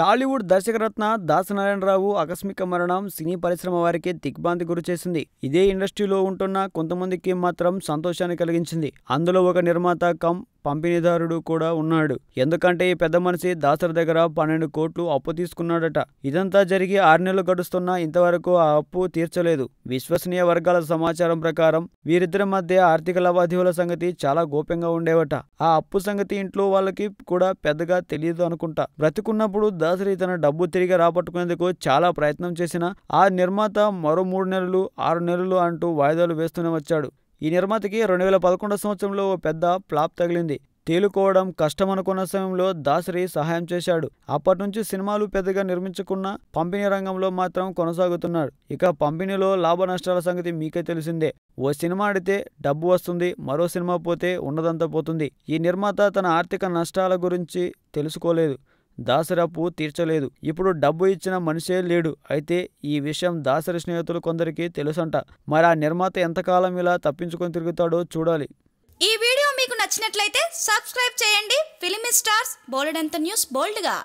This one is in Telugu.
టాలీవుడ్ దర్శకరత్న దాసనారాయణరావు ఆకస్మిక మరణం సినీ పరిశ్రమ వారికి దిగ్భ్రాంతి గురిచేసింది ఇదే ఇండస్ట్రీలో ఉంటున్న కొంతమందికి మాత్రం సంతోషాన్ని కలిగించింది. అందులో ఒక నిర్మాత కమ్ పంపిణీదారుడు కూడా ఉన్నాడు. ఎందుకంటే ఈ పెద్ద మనిషి దాసరి దగ్గర పన్నెండు కోట్లు అప్పు తీసుకున్నాడట. ఇదంతా జరిగి ఆరు నెలలు గడుస్తున్నా ఇంతవరకు ఆ అప్పు తీర్చలేదు. విశ్వసనీయ వర్గాల సమాచారం ప్రకారం వీరిద్దరి మధ్య ఆర్థిక లావాదేవీల సంగతి చాలా గోప్యంగా ఉండేవట. ఆ అప్పు సంగతి ఇంట్లో వాళ్ళకి కూడా పెద్దగా తెలియదు అనుకుంటా. బ్రతికున్నప్పుడు దాసరి తన డబ్బు తిరిగి రాబట్టుకునేందుకు చాలా ప్రయత్నం చేసిన ఆ నిర్మాత మరో మూడు నెలలు ఆరు నెలలు అంటూ వాయిదాలు వేస్తూనే వచ్చాడు. ఈ నిర్మాతకి రెండు వేల పదకొండు సంవత్సరంలో ఓ పెద్ద ఫ్లాప్ తగిలింది. తేలుకోవడం కష్టమనుకున్న సమయంలో దాసరి సహాయం చేశాడు. అప్పటి నుంచి సినిమాలు పెద్దగా నిర్మించకున్న పంపిణీ రంగంలో మాత్రం కొనసాగుతున్నాడు. ఇక పంపిణీలో లాభ నష్టాల సంగతి మీకే తెలిసిందే. ఓ సినిమా ఆడితే డబ్బు వస్తుంది మరో సినిమా పోతే ఉన్నదంతా పోతుంది. ఈ నిర్మాత తన ఆర్థిక నష్టాల గురించి తెలుసుకోలేదు. దాసరపు తీర్చలేదు. ఇప్పుడు డబ్బు ఇచ్చిన మనిషే లేడు. అయితే ఈ విషయం దాసరి స్నేహితులు కొందరికి తెలుసంట. మరి ఆ నిర్మాత ఎంతకాలం ఇలా తప్పించుకొని తిరుగుతాడో చూడాలి. ఈ వీడియో మీకు నచ్చినట్లయితే సబ్స్క్రైబ్ చేయండి. ఫిలిం స్టార్స్ ఎంత న్యూస్ బోల్డ్గా.